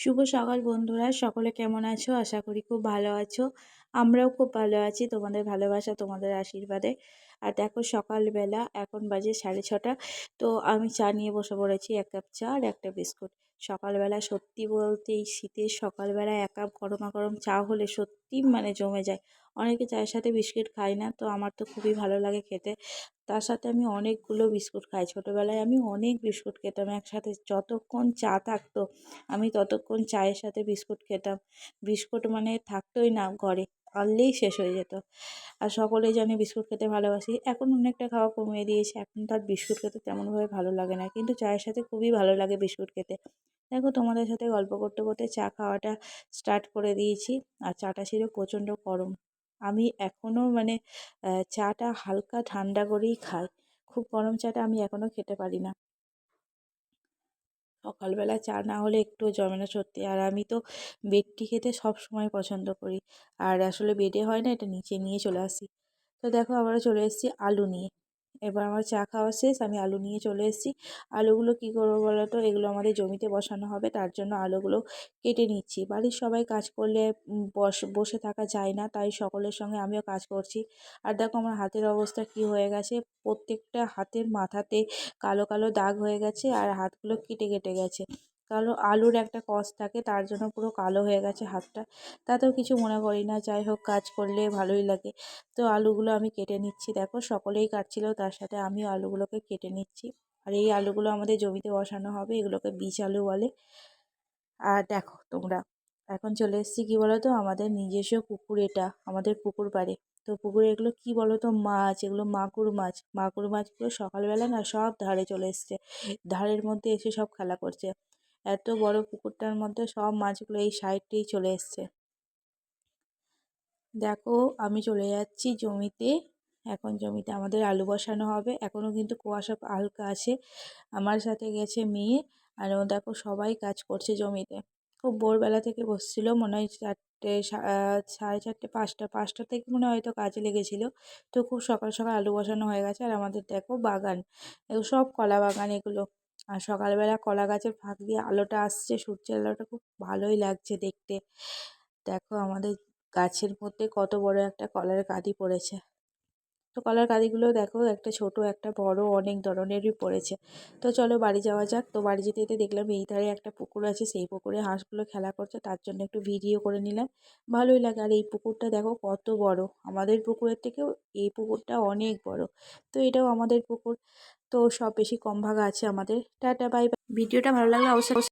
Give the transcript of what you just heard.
শুভ সকাল বন্ধুরা, সকলে কেমন আছো? আশা করি খুব ভালো আছো। আমরাও খুব ভালো আছি, তোমাদের ভালোবাসা, তোমাদের আশীর্বাদে। আর দেখো সকালবেলা এখন বাজে সাড়ে ছটা, তো আমি চা নিয়ে বসে পড়েছি, এক কাপ চা আর একটা বিস্কুট। সকালবেলা সত্যি বলতে এই শীতের সকালবেলা এক কাপ গরমা গরম চা হলে সত্যি মানে জমে যায়। অনেকে চায়ের সাথে বিস্কিট খায় না, তো আমার তো খুবই ভালো লাগে খেতে। তার সাথে আমি অনেকগুলো বিস্কুট খাই। ছোটোবেলায় আমি অনেক বিস্কুট খেতাম, একসাথে যতক্ষণ চা থাকতো, আমি ততক্ষণ চায়ের সাথে বিস্কুট খেতাম। বিস্কুট মানে থাকতোই না, ঘরে আনলেই শেষ হয়ে যেত। আর সকলেই জানে বিস্কুট খেতে ভালোবাসি, এখন অনেকটা খাওয়া কমিয়ে দিয়েছি। এখন তার বিস্কুট খেতে তেমনভাবে ভালো লাগে না, কিন্তু চায়ের সাথে খুবই ভালো লাগে বিস্কুট খেতে। দেখো, তোমাদের সাথে গল্প করতে করতে চা খাওয়াটা স্টার্ট করে দিয়েছি। আর চাটা ছিল প্রচণ্ড গরম। আমি এখনও মানে চাটা হালকা ঠান্ডা করেই খাই। খুব গরম চাটা আমি এখনও খেতে পারি না। সকালবেলা চা না হলে একটু জমে না সত্যি। আর আমি তো বেডটি খেতে সব সময় পছন্দ করি। আর আসলে বেডে হয় না, এটা নিচে নিয়ে চলে আসি। তো দেখো আবারও চলে এসেছি আলু নিয়ে। এবার আমার চা খাওয়া শেষ, আমি আলু নিয়ে চলে এসেছি। আলুগুলো কি করব বলো তো? এগুলো আমাদের জমিতে বসানো হবে, তার জন্য আলুগুলো কেটে নিচ্ছি। বাড়ির সবাই কাজ করলে বস, বসে থাকা যায় না, তাই সকলের সঙ্গে আমিও কাজ করছি। আর দেখো আমার হাতের অবস্থা কি হয়ে গেছে। প্রত্যেকটা হাতের মাথাতে কালো কালো দাগ হয়ে গেছে, আর হাতগুলো কেটে কেটে গেছে। কালো আলুর একটা কষ থাকে, তার জন্য পুরো কালো হয়ে গেছে হাতটা। তাতেও কিছু মনে করি না, যাই হোক কাজ করলে ভালোই লাগে। তো আলুগুলো আমি কেটে নিচ্ছি। দেখো সকলেই কাটছিল, তার সাথে আমিও আলুগুলোকে কেটে নিচ্ছি। আর এই আলুগুলো আমাদের জমিতে বসানো হবে, এগুলোকে বীজ আলু বলে। আর দেখো তোমরা, এখন চলে এসেছি কী বলো তো আমাদের নিজস্ব পুকুর এটা, আমাদের পুকুর পাড়ে তো পুকুরে এগুলো কী বলো তো মাছ, এগুলো মাকুর মাছ। মাগুর মাছগুলো সকালবেলা না সব ধারে চলে এসছে। ধারের মধ্যে এসে সব খেলা করছে। এত বড় পুকুরটার মধ্যে সব মাছগুলো এই সাইডেই চলে এসছে। দেখো, আমি চলে যাচ্ছি জমিতে। এখন জমিতে আমাদের আলু বসানো হবে। এখনও কিন্তু কুয়াশা হালকা আছে। আমার সাথে গেছে মেয়ে। আর দেখো, সবাই কাজ করছে জমিতে। খুব ভোরবেলা থেকে বসছিল, মনে হয় চারটে সাড়ে চারটে, পাঁচটা পাঁচটা থেকে মনে হয় হয়তো কাজে লেগেছিলো। তো খুব সকাল সকাল আলু বসানো হয়ে গেছে। আর আমাদের দেখো বাগান। সব কলা বাগান এগুলো। আর সকালবেলা কলা গাছের ফাঁক দিয়ে আলোটা আসছে, সূর্যের আলোটা খুব ভালোই লাগছে দেখতে। দেখো আমাদের গাছের মধ্যে কত বড় একটা কলার কাঁদি পড়েছে। তো কলার কাঁদিগুলো দেখো একটা ছোট, একটা বড় অনেক ধরনেরই পড়েছে। তো চলো বাড়ি যাওয়া যাক। তো বাড়ি যেতে যেতে দেখলাম এই ধারে একটা পুকুর আছে, সেই পুকুরে হাঁসগুলো খেলা করছে, তার জন্য একটু ভিডিও করে নিলাম। ভালোই লাগে। আর এই পুকুরটা দেখো কত বড়। আমাদের পুকুরের থেকেও এই পুকুরটা অনেক বড়। তো এটাও আমাদের পুকুর। তো সব বেশি কম ভাগ আছে আমাদের। Tata bye bye. ভিডিওটা ভালো লাগলে অবশ্যই